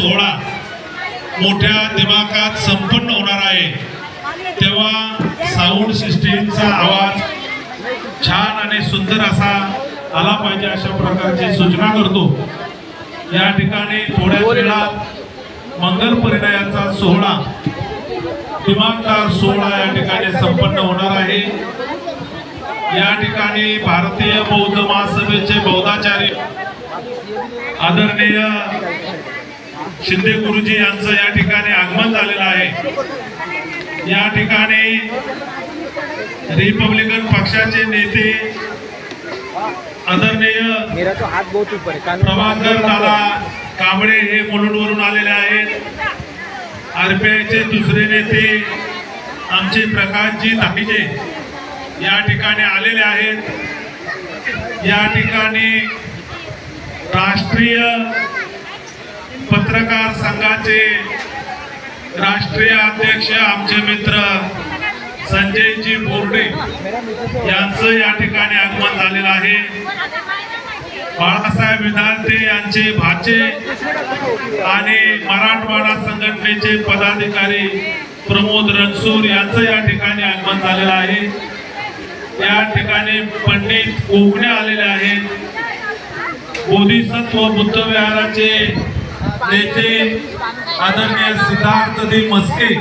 सोहळा मोठ्या दिमागात संपन्न होणार आहे. तेव्हा साऊंड सिस्टीमचा आवाज छान आणि सुंदर असा आला पाहिजे अशा प्रकारची सूचना करतो. या ठिकाणी थोड्याच वेळात मंगल परिणयाचा सोहळा दिमागदार सोहळा या ठिकाणी संपन्न होणार आहे. या ठिकाणी भारतीय बौद्ध महासभेचे बौद्धाचार्य आदरणीय शिंदे गुरुजी यांचं या ठिकाणी आगमन झालेलं आहे. या ठिकाणी रिपब्लिकन पक्षाचे नेते आदरणीय प्रभाकर दादा कांबळे हे मुलुंडवरून आलेले आहेत. आरपीआयचे दुसरे नेते आमचे प्रकाशजी धाकीजे या ठिकाणी आलेले आहेत. या ठिकाणी राष्ट्रीय पत्रकार संघाचे राष्ट्रीय अध्यक्ष आमचे मित्र संजयजी बोर्डे यांचं या ठिकाणी आगमन झालेलं आहे. बाळासाहेब विधानते यांचे भाचे आणि मराठवाडा संघटनेचे पदाधिकारी प्रमोद रणसूर यांचं या ठिकाणी आगमन झालेलं आहे. या ठिकाणी पंडित कोकणे आलेले आहेत. बोधिसत्व बुद्ध विहाराचे नेते आदरणीय सिद्धार्थदी मस्के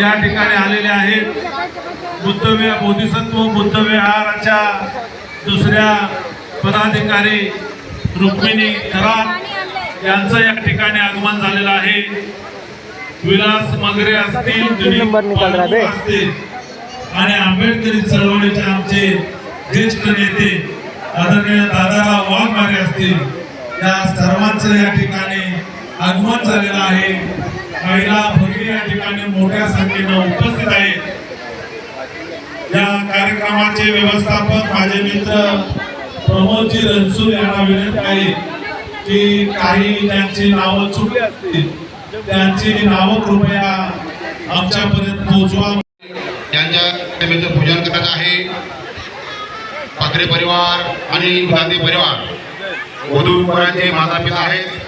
या ठिकाणी आलेले आहेत. बुद्ध विहार बोधिसत्व बुद्ध विहाराच्या दुसऱ्या पदाधिकारी रुक्मिणी करात यांचं या ठिकाणी आगमन झालेलं आहे. विलास मगरे असतील. असतील आणि आंबेडकरी चळवळीचे आमचे ज्येष्ठ नेते आदरणीय दादाराव वाघमारे असतील. या सर्वांचं या ठिकाणी आगमन झालेलं आहे. महिला भगिनी या ठिकाणी मोठ्या संख्येनं उपस्थित आहेत. या कार्यक्रमाचे व्यवस्थापक माझे मित्र प्रमोदजी रणसूर यांना विनंती आहे की काही त्यांची नावं चुकली असतील त्यांची नावं कृपया आमच्यापर्यंत पोहोचवा त्यांच्या प्रतिमेचं पूजन करत आहे. पाथरे परिवार आणि गांधी परिवार. वधूवरांचे माता पिता आहेत.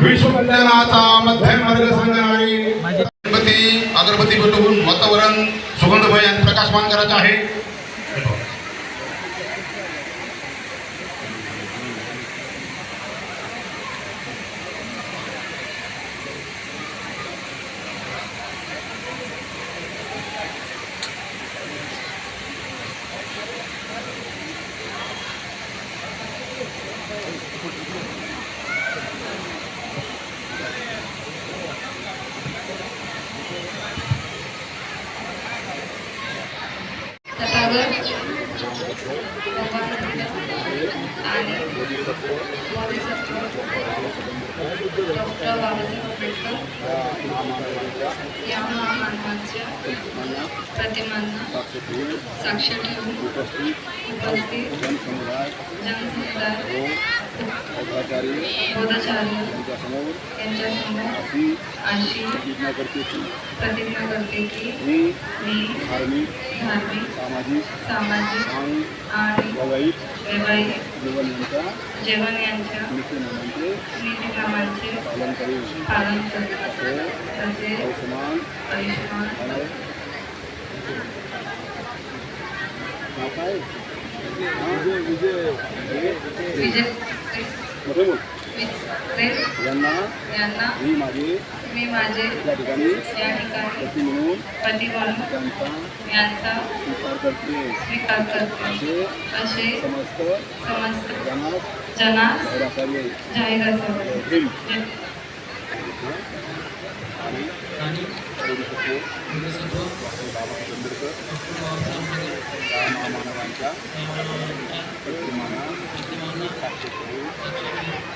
विश्व कल्याणाचा मध्यम मार्ग सांगणारी गणपती अगरबत्ती पेटवून वातावरण सुगंधमय आणि प्रकाशमान करायचं आहे. तथागत आणि डॉक्टर बाबासाहेब आंबेडकर या महामानवांच्या प्रतिमांना साक्ष ठेवून उपस्थित जनसमुदाय अशी प्रतिज्ञा करते की धार्मिक धार्मिक सामाजिक सामाजिक आणि आणि वैवाहिक वैवाहिक जीवन यांच्या जीवन यांच्या पालन करेल पालन करते असे तसे आयुष्यमान आयुष्यमान काय? विजय विजय. विजय. यांना मी माझे मी माझे या ठिकाणी या ठिकाणी पती म्हणून पती म्हणून त्यांचा यांचा स्वीकार करते. स्वीकार करते. असे असे समस्त समस्त जनास जनास आणि प्रतिमाना साक्ष करून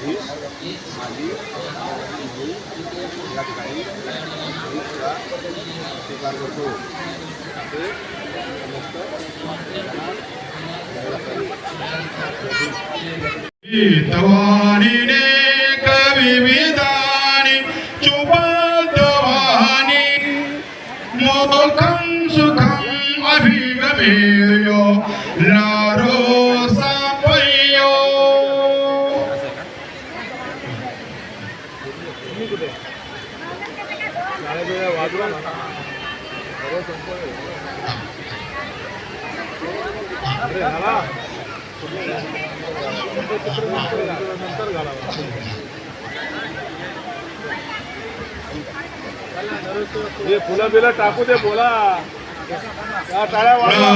नाव आहे? हां, हीच माझी म्हणून या ठिकाणी हीचचा स्वीकार करतो असे समस्त जणांना द्यायला पाहिजे तवानिने हे फुलं बिलं टाकू दे बोला. टाळ्या वाजवा.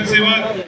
नगरसेवक एक मिनिट साई